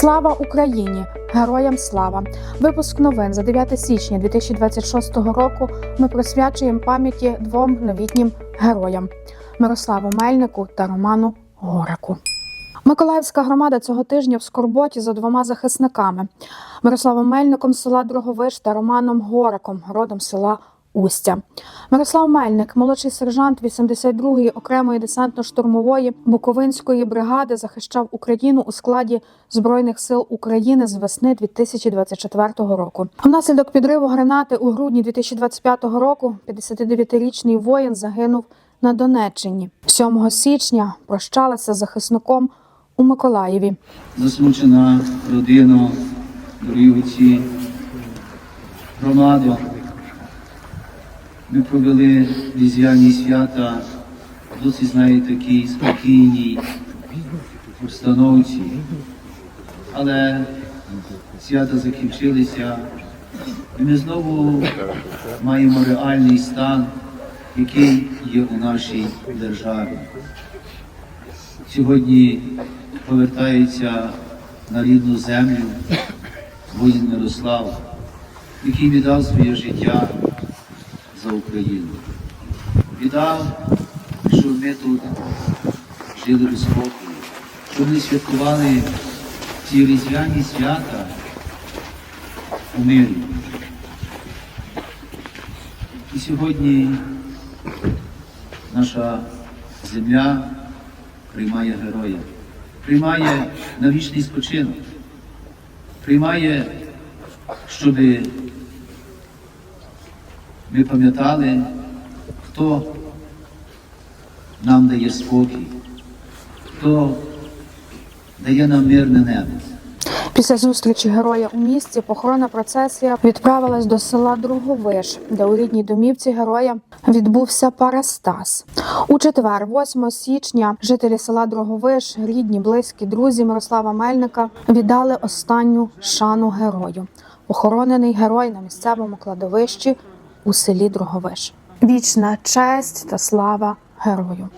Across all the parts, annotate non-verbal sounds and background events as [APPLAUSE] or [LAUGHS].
Слава Україні! Героям слава! Випуск новин за 9 січня 2026 року. Ми присвячуємо пам'яті двом новітнім героям Мирославу Мельнику та Роману Гораку. Миколаївська громада цього тижня в скорботі за двома захисниками Мирославом Мельником села Дроговиш та Романом Гораком, родом села Устя. Мирослав Мельник, молодший сержант 82-ї окремої десантно-штурмової Буковинської бригади, захищав Україну у складі Збройних сил України з весни 2024 року. Внаслідок підриву гранати у грудні 2025 року 59-річний воїн загинув на Донеччині. 7 січня прощалася з захисником у Миколаєві. засмучена родина, дорогі отці, громада. Ми провели різдвяні свята в досить, знаєте, такій спокійній обстановці. Але свята закінчилися, і ми знову маємо реальний стан, який є у нашій державі. Сьогодні повертається на рідну землю воїн Мирослав, який віддав своє життя за Україну. Віддав, щоб ми тут жили у спокої, щоб ми святкували ці різдвяні свята у мирі. І сьогодні наша земля приймає героя, приймає на вічний спочинок, приймає, щоб ми пам'ятали, хто нам дає спокій, хто дає нам мирне небо. Після зустрічі героя у місті похоронна процесія відправилась до села Друговиш, де у рідній домівці героя відбувся парастас. У четвер, 8 січня, жителі села Друговиш, рідні, близькі, друзі Мирослава Мельника віддали останню шану герою. Похоронений герой на місцевому кладовищі у селі Друговиш. Вічна честь та слава герою.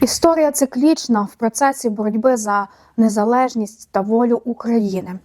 Історія циклічна в процесі боротьби за незалежність та волю України.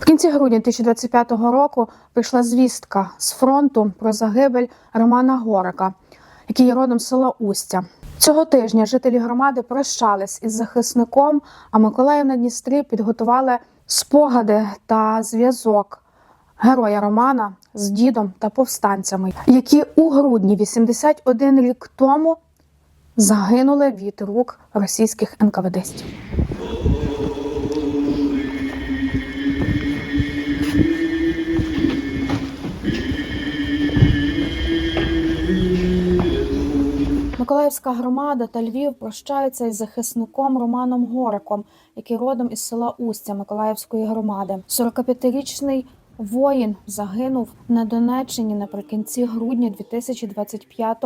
В кінці грудня 2025 року прийшла звістка з фронту про загибель Романа Горака, який є родом села Устя. Цього тижня жителі громади прощались із захисником, а Миколаїв на Дністрі підготували спогади та зв'язок героя Романа з дідом та повстанцями, які у грудні 81 рік тому загинули від рук російських НКВДстів. Миколаївська громада та Львів прощаються із захисником Романом Гориком, який родом із села Устя Миколаївської громади. 45-річний воїн загинув на Донеччині наприкінці грудня 2025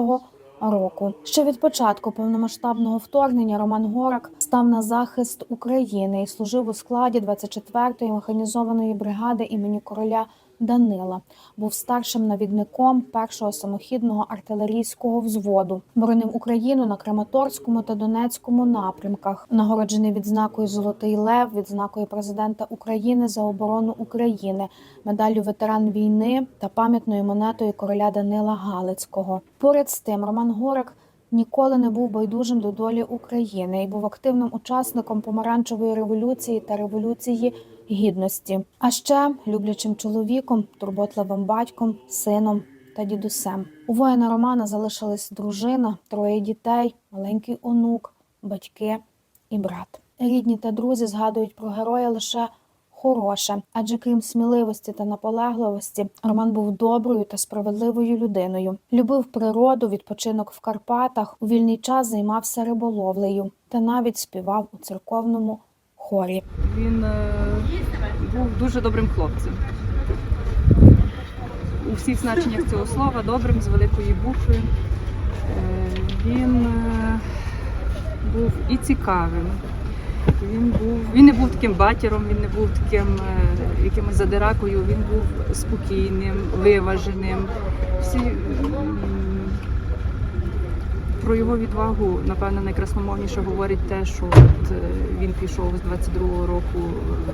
року. Ще від початку повномасштабного вторгнення Роман Горак став на захист України і служив у складі 24-ї механізованої бригади імені короля Данила. Був старшим навідником першого самохідного артилерійського взводу. Боронив Україну на Краматорському та Донецькому напрямках. Нагороджений відзнакою Золотий Лев, відзнакою президента України за оборону України, медаллю ветеран війни та пам'ятною монетою короля Данила Галицького. Поряд з тим, Роман Горак ніколи не був байдужим до долі України і був активним учасником помаранчевої революції та революції гідності, а ще люблячим чоловіком, турботливим батьком, сином та дідусем. У воїна Романа залишилась дружина, троє дітей, маленький онук, батьки і брат. Рідні та друзі згадують про героя лише хороше, адже крім сміливості та наполегливості, Роман був доброю та справедливою людиною. Любив природу, відпочинок в Карпатах, у вільний час займався риболовлею та навіть співав у церковному хорі. Він е, був дуже добрим хлопцем. У всіх значеннях цього слова добрим з великої букви. Е, Він е, був і цікавим. Він був, він не був таким батіром, він не був таким якимось задиракою, він був спокійним, виваженим. Всі про його відвагу, напевно, найкрасномовніше говорить те, що от, е, він пішов з 22-го року е,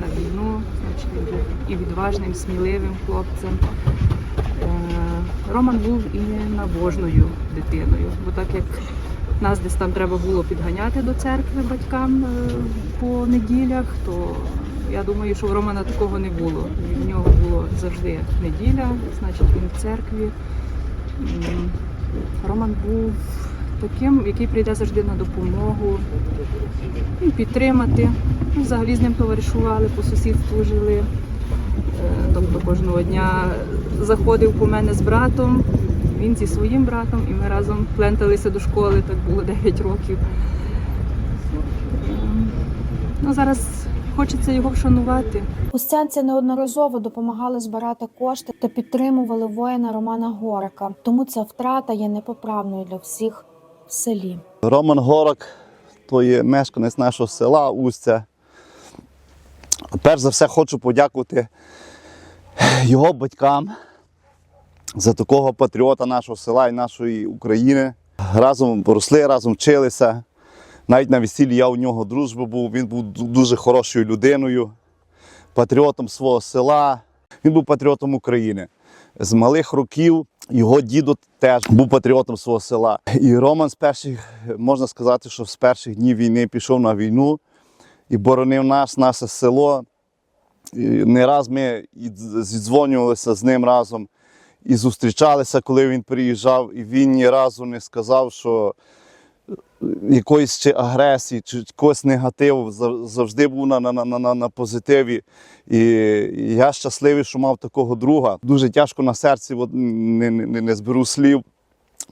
на війну, значить він був і відважним, сміливим хлопцем. Е, Роман був і набожною дитиною, бо так як нас десь там треба було підганяти до церкви батькам по неділях, то я думаю, що в Романа такого не було. В нього було завжди неділя, значить він в церкві. Роман був таким, який прийде завжди на допомогу і підтримати. Ми взагалі з ним товаришували, по сусідству жили. Е, Тобто кожного дня заходив по мене з братом, він зі своїм братом, і ми разом пленталися до школи, так було [LAUGHS] 9 років. Ем, Ну, зараз хочеться його вшанувати. Устянці неодноразово допомагали збирати кошти та підтримували воїна Романа Горика. Тому ця втрата є непоправною для всіх в селі. Роман Горок, то є мешканець нашого села Устя. Перш за все хочу подякувати його батькам за такого патріота нашого села і нашої України. Разом росли, разом вчилися. Навіть на весіллі я у нього дружбу був. Він був дуже хорошою людиною, патріотом свого села. Він був патріотом України. З малих років його дідо теж був патріотом свого села. І Роман з перших, можна сказати, що з перших днів війни пішов на війну і боронив нас, наше село. І не раз ми зідзвонювалися з ним разом і зустрічалися, коли він приїжджав, і він ні разу не сказав, що якоїсь чи агресії, чи якогось негативу зав- завжди був на, на, на, на, на позитиві. І я щасливий, що мав такого друга. Дуже тяжко на серці, от не, не, не зберу слів,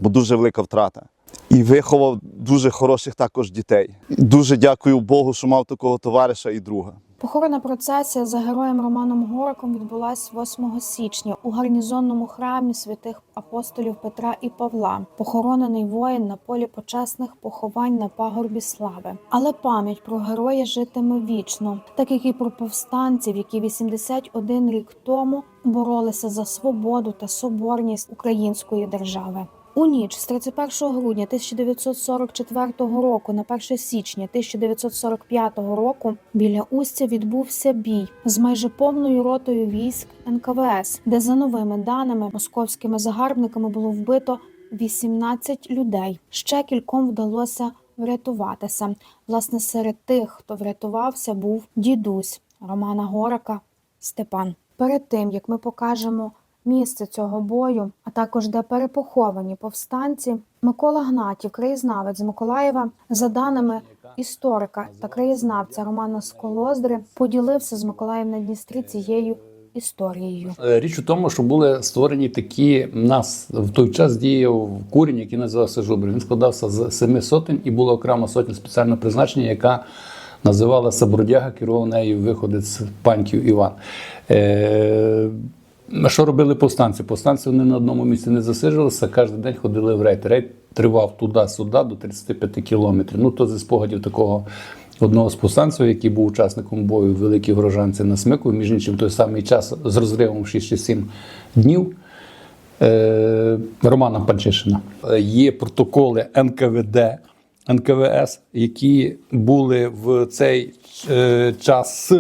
бо дуже велика втрата. І виховав дуже хороших також дітей. Дуже дякую Богу, що мав такого товариша і друга. Похоронна процесія за героєм Романом Гориком відбулась 8 січня у гарнізонному храмі святих апостолів Петра і Павла. Похоронений воїн на полі почесних поховань на пагорбі слави. Але пам'ять про героя житиме вічно, так як і про повстанців, які 81 рік тому боролися за свободу та соборність української держави. У ніч з 31 грудня 1944 року на 1 січня 1945 року біля Устя відбувся бій з майже повною ротою військ НКВС, де за новими даними московськими загарбниками було вбито 18 людей. Ще кільком вдалося врятуватися. Власне, серед тих, хто врятувався, був дідусь Романа Горика Степан. Перед тим як ми покажемо місце цього бою, а також де перепоховані повстанці, Микола Гнатів, краєзнавець з Миколаєва, за даними історика та краєзнавця Романа Сколоздри, поділився з Миколаєм на Дністрі цією історією. Е, Річ у тому, що були створені такі нас в той час діяв курінь, який називався Жубр. Він складався з семи сотень і була окрема сотня спеціального призначення, яка називалася Бродяга, керував нею виходець паньків Іван. Е, що робили повстанці? Повстанці вони на одному місці не засиджувалися, кожен день ходили в рейд. Рейд тривав туди-сюди до 35 кілометрів. Ну, то зі спогадів такого одного з повстанців, який був учасником бою в Великій Грожанці на Смику, між іншим, той самий час з розривом 6-7 днів. Е, Романа Панчишина. Є протоколи НКВД, НКВС, які були в цей е, час,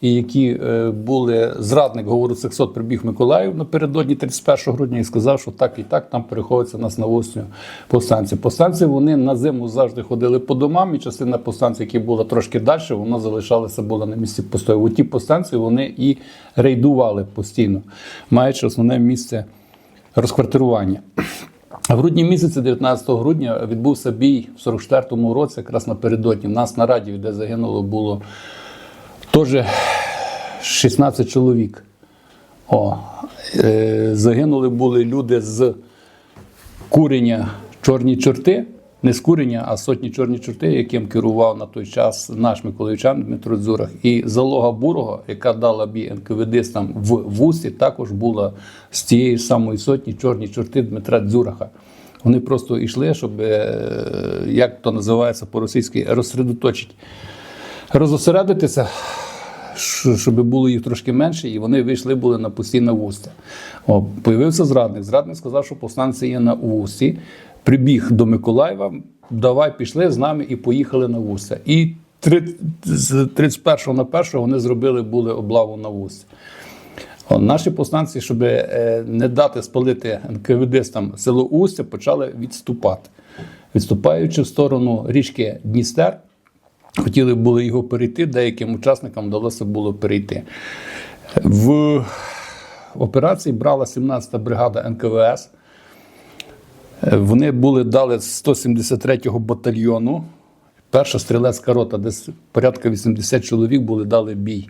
і які е, були зрадник, говорю, 600 прибіг Миколаїв напередодні 31 грудня і сказав, що так і так там переходиться нас на осінню повстанці. Повстанці вони на зиму завжди ходили по домам, і частина повстанців, які була трошки далі, вона залишалася була на місці постою. Ті повстанці вони і рейдували постійно, маючи основне місце розквартирування. А в грудні місяці, 19 грудня, відбувся бій в 44-му році, якраз напередодні. У нас на раді, де загинуло, було теж 16 чоловік. О, е, загинули були люди з курення чорні чорти, не з курення, а сотні чорні чорти, яким керував на той час наш миколаївчан Дмитро Дзурах. І залога Бурого, яка дала бій НКВДистам в Вусі, також була з тієї самої сотні чорні чорти Дмитра Дзураха. Вони просто йшли, щоб, е, як то називається по-російськи, розсередоточити, розосередитися, щоб було їх трошки менше, і вони вийшли були на пусті на вустя. О, появився зрадник. Зрадник сказав, що повстанці є на вусті. Прибіг до Миколаєва, давай пішли з нами і поїхали на вустя. І з 31 на 1 вони зробили були облаву на вустя. Наші повстанці, щоб е, не дати спалити НКВДистам село Устя, почали відступати. Відступаючи в сторону річки Дністер, хотіли були його перейти, деяким учасникам вдалося було перейти. В операції брала 17-та бригада НКВС. Вони були дали з 173-го батальйону. Перша стрілецька рота, десь порядка 80 чоловік були дали бій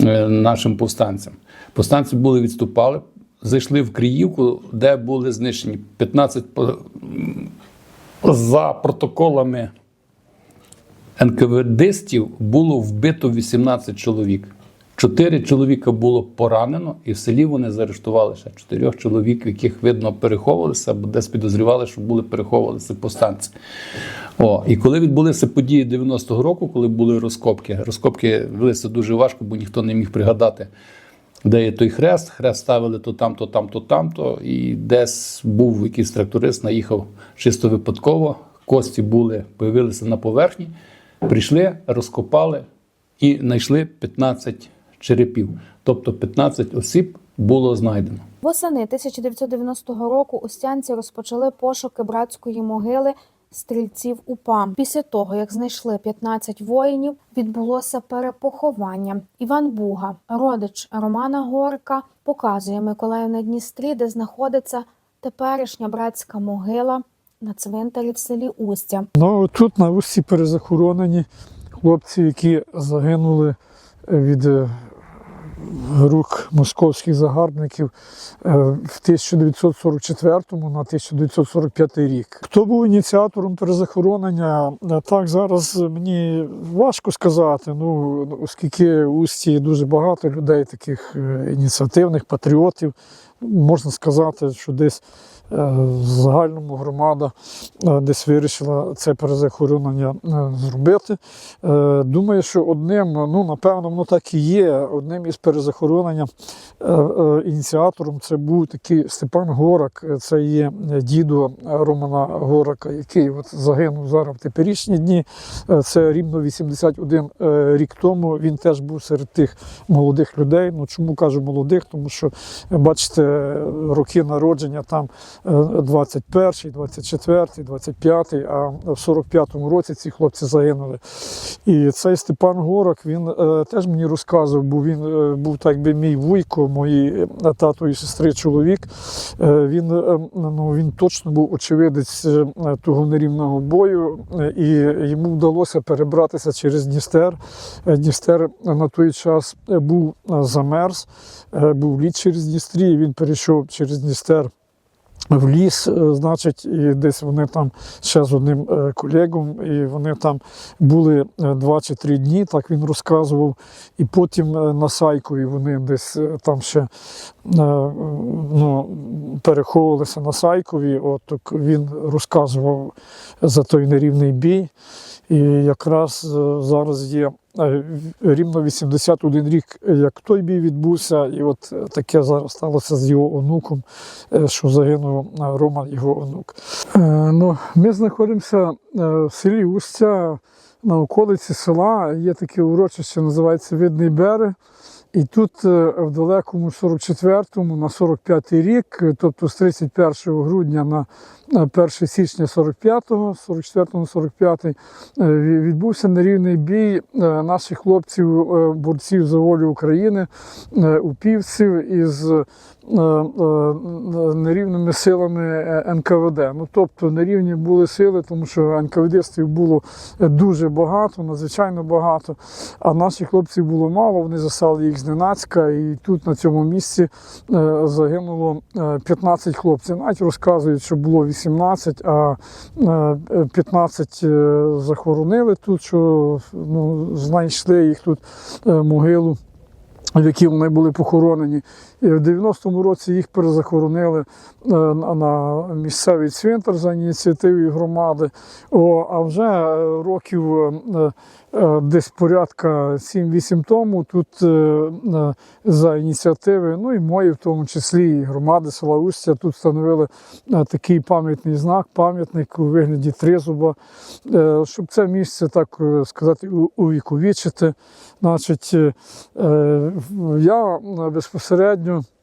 е, нашим повстанцям. Повстанці були відступали, зайшли в Криївку, де були знищені 15 за протоколами НКВДистів було вбито 18 чоловік. Чотири чоловіка було поранено, і в селі вони заарештували чотирьох чоловік, яких видно переховувалися, або десь підозрювали, що були переховувалися повстанці. О, і коли відбулися події 90-го року, коли були розкопки, розкопки велися дуже важко, бо ніхто не міг пригадати, де є той хрест. Хрест ставили то там, то там, то там, то і десь був якийсь тракторист, наїхав чисто випадково. Кості були, появилися на поверхні, прийшли, розкопали і знайшли 15 черепів. Тобто 15 осіб було знайдено. Восени 1990 року устянці розпочали пошуки братської могили стрільців УПА. Після того, як знайшли 15 воїнів, відбулося перепоховання. Іван Буга, родич Романа Горка, показує Миколаїв на Дністрі, де знаходиться теперішня братська могила на цвинтарі в селі Устя. Ну тут на усі перезахоронені хлопці, які загинули від е, рук московських загарбників е, в 1944 на 1945 рік. Хто був ініціатором перезахоронення? Е, Так зараз мені важко сказати. Ну оскільки в Усті дуже багато людей, таких е, ініціативних патріотів, можна сказати, що десь е, в загальному громада е, десь вирішила це перезахоронення е, зробити. Думаю, що одним, ну напевно, воно так і є. Одним із перезахоронення ініціатором це був такий Степан Горак. Це є дідо Романа Горака, який от загинув зараз в теперішні дні. Це рівно 81 е, рік тому. Він теж був серед тих молодих людей. Ну чому кажу молодих? Тому що бачите, роки народження там е, 21, 24, 25, а в 45-му році ці хлопці загинули. І цей Степан Горок, він е, теж мені розказував, бо він е, був так би мій вуйко, мої е, тато і сестри чоловік. Е, він, е, ну, він точно був очевидець е, того нерівного бою, е, і йому вдалося перебратися через Дністер. Е, Дністер на той час е, був е, замерз, е, був лід через Дністрі, він перейшов через Дністер в ліс, е, значить, і десь вони там ще з одним е, колегом, і вони там були е, два чи три дні, так він розказував. І потім на Сайкові вони десь там ще ну, переховувалися на Сайкові. От він розказував за той нерівний бій. І якраз зараз є рівно 81 рік, як той бій відбувся, і от е, таке зараз сталося з його онуком, е, що загинув е, Роман, його онук. Е, Ну, ми знаходимося е, в селі Устя на околиці села. Є таке урочище, називається Видний берег. І тут е, в далекому 44-му на 45-й рік, е, тобто з 31 грудня на на 1 січня 45-го, 44-му 45-й, е, відбувся нерівний бій е, наших хлопців, борців за волю України, упівців із нерівними силами НКВД. Ну тобто нерівні були сили, тому що НКВДстів було дуже багато, надзвичайно багато. А наших хлопців було мало, вони застали їх зненацька, і тут на цьому місці е, загинуло е, 15 хлопців. Навіть розказують, що було 18, а е, 15 е, захоронили тут, що ну, знайшли їх тут е, могилу. в якій вони були похоронені. І в 90-му році їх перезахоронили е, на- місцевий цвинтар за ініціативою громади. О, а вже е, років е, десь порядка 7-8 тому тут за ініціативи, ну і мої, в тому числі і громади села Устя, тут встановили такий пам'ятний знак, пам'ятник у вигляді тризуба, щоб це місце, так сказати, увіковічити. Значить, я е, безпосередньо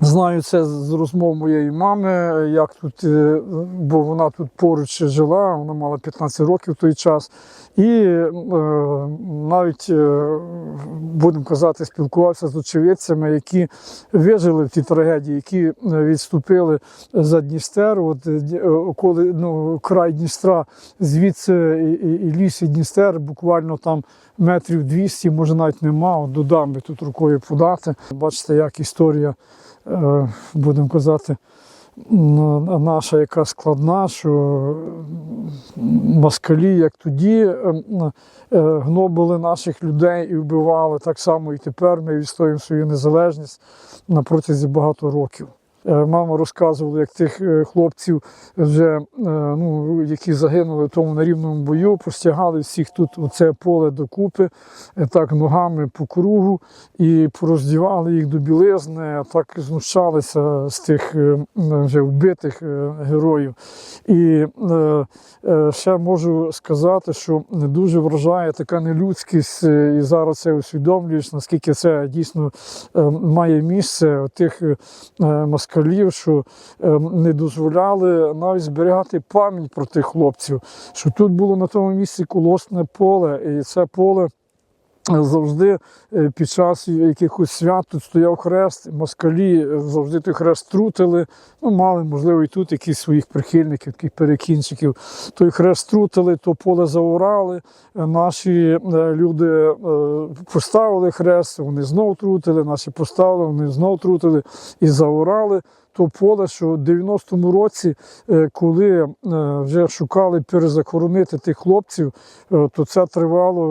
знаю це з розмов моєї мами, як тут, е, бо вона тут поруч жила, вона мала 15 років в той час. І е, навіть, е, будемо казати, спілкувався з очевидцями, які вижили в тій трагедії, які е, відступили за Дністер, от, коли ну, край Дністра, звідси і, і, ліс і Дністер, буквально там метрів 200, може навіть нема, от до дамби тут рукою подати. Бачите, як історія, будемо казати, наша яка складна, що москалі, як тоді е, е, гнобили наших людей і вбивали, так само і тепер ми відстоюємо свою незалежність на протязі багато років. Е, Мама розказувала, як тих е, хлопців, вже, е, ну, які загинули в тому нерівному бою, постягали всіх тут у це поле докупи, так ногами по кругу і пороздівали їх до білизни, так знущалися з тих вже вбитих героїв. І ще можу сказати, що не дуже вражає така нелюдськість, і зараз це усвідомлюєш, наскільки це дійсно має місце тих е, москалів, що е, не дозволяли навіть зберігати пам'ять про тих хлопців, що тут було на тому місці колосне поле, і це поле. Завжди е, під час якихось свят тут стояв хрест, москалі е, завжди той хрест трутили. Ну, мали, можливо, і тут якісь своїх прихильників, таких перекінчиків. Той хрест трутили, то поле заорали. Е, Наші люди поставили хрест, вони знов трутили, наші поставили, вони знов трутили і заорали. То поле, що в 90-му році, е, коли е, вже шукали перезахоронити тих хлопців, е, то це тривало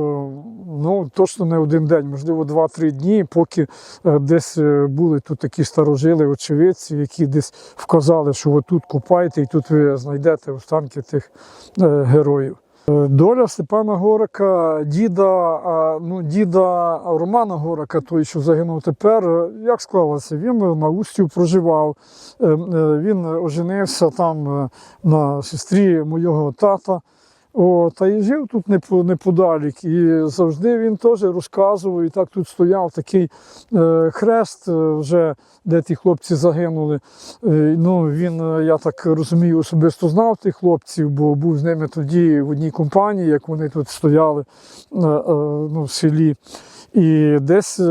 ну, точно не один день, можливо, 2-3 дні, поки десь були тут такі старожили, очевидці, які десь вказали, що ви тут купаєте і тут ви знайдете останки тих героїв. Е, Доля Степана Горика, діда, ну, діда Романа Горика, той, що загинув тепер, е, як склалося? Він на Устю проживав, е, е, він оженився там е, на сестрі моєго тата. О, та і жив тут неподалік. І завжди він теж розказував, і так тут стояв такий е, хрест, е, вже, де ті хлопці загинули. Е, ну, він, е, я так розумію, особисто знав тих хлопців, бо був з ними тоді в одній компанії, як вони тут стояли е, е, ну, в селі. І десь е,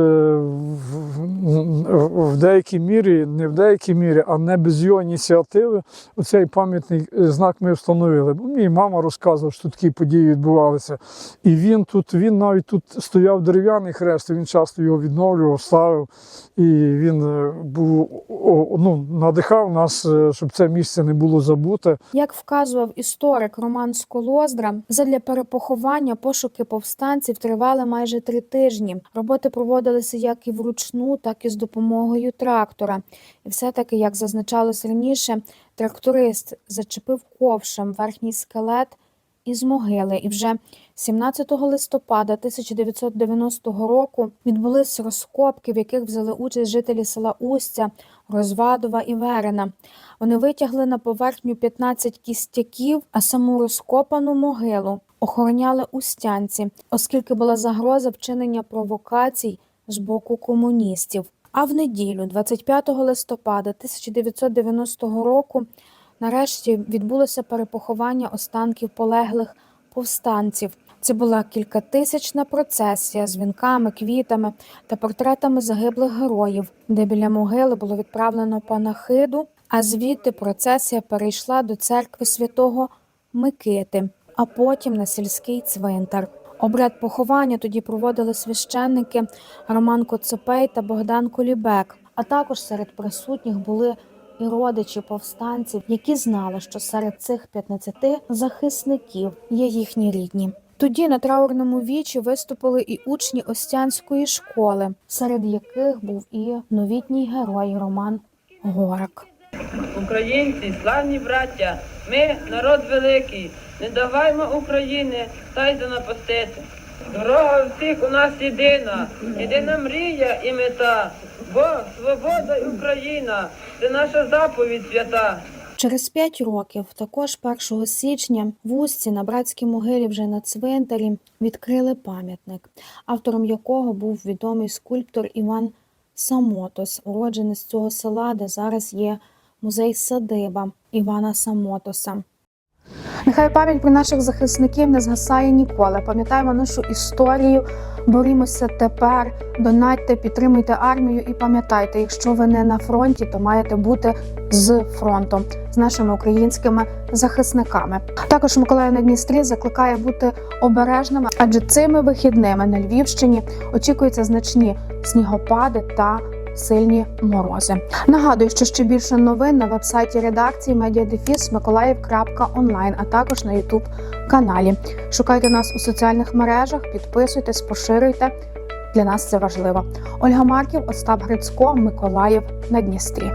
в, деякій мірі, не в деякій мірі, а не без його ініціативи, оцей пам'ятний е, знак ми встановили. Бо Мій мама розказував, що такі події відбувалися. І він тут, він навіть тут стояв дерев'яний хрест, він часто його відновлював, ставив. І він е, був ну, надихав нас, щоб це місце не було забуте. Як вказував історик Роман Сколоздра, задля перепоховання пошуки повстанців тривали майже три тижні. Роботи проводилися як і вручну, так і з допомогою трактора. І все-таки, як зазначалось раніше, тракторист зачепив ковшем верхній скелет із могили. І вже 17 листопада 1990 року відбулись розкопки, в яких взяли участь жителі села Устя, Розвадова і Верена. Вони витягли на поверхню 15 кістяків, а саму розкопану могилу охороняли устянці, оскільки була загроза вчинення провокацій з боку комуністів. А в неділю, 25 листопада 1990 року, нарешті відбулося перепоховання останків полеглих повстанців. Це була кількатисячна процесія з вінками, квітами та портретами загиблих героїв, де біля могили було відправлено панахиду, а звідти процесія перейшла до церкви святого Микити, а потім на сільський цвинтар. Обряд поховання тоді проводили священники Роман Коцопей та Богдан Колібек. А також серед присутніх були і родичі повстанців, які знали, що серед цих 15 захисників є їхні рідні. Тоді на траурному вічі виступили і учні Остянської школи, серед яких був і новітній герой Роман Горак. Українці, славні браття, ми народ великий, не даваймо України та й занапастити. Дорога всіх у нас єдина, єдина мрія і мета, бо свобода і Україна це наша заповідь свята. Через п'ять років, також 1 січня, в Устці на братській могилі вже на цвинтарі відкрили пам'ятник, автором якого був відомий скульптор Іван Самотос, уродженець цього села, де зараз є музей садиба Івана Самотоса. Нехай пам'ять про наших захисників не згасає ніколи. Пам'ятаємо нашу історію, борімося тепер, донатьте, підтримуйте армію і пам'ятайте, якщо ви не на фронті, то маєте бути з фронтом, з нашими українськими захисниками. Також Миколаїв на Дністрі закликає бути обережними, адже цими вихідними на Львівщині очікуються значні снігопади та сильні морози. Нагадую, що ще більше новин на вебсайті редакції mediadefis.mikolaїв.онлайн, а також на Ютуб каналі. Шукайте нас у соціальних мережах, підписуйтесь, поширюйте. Для нас це важливо. Ольга Марків, Остап Грицько, Миколаїв на Дністрі.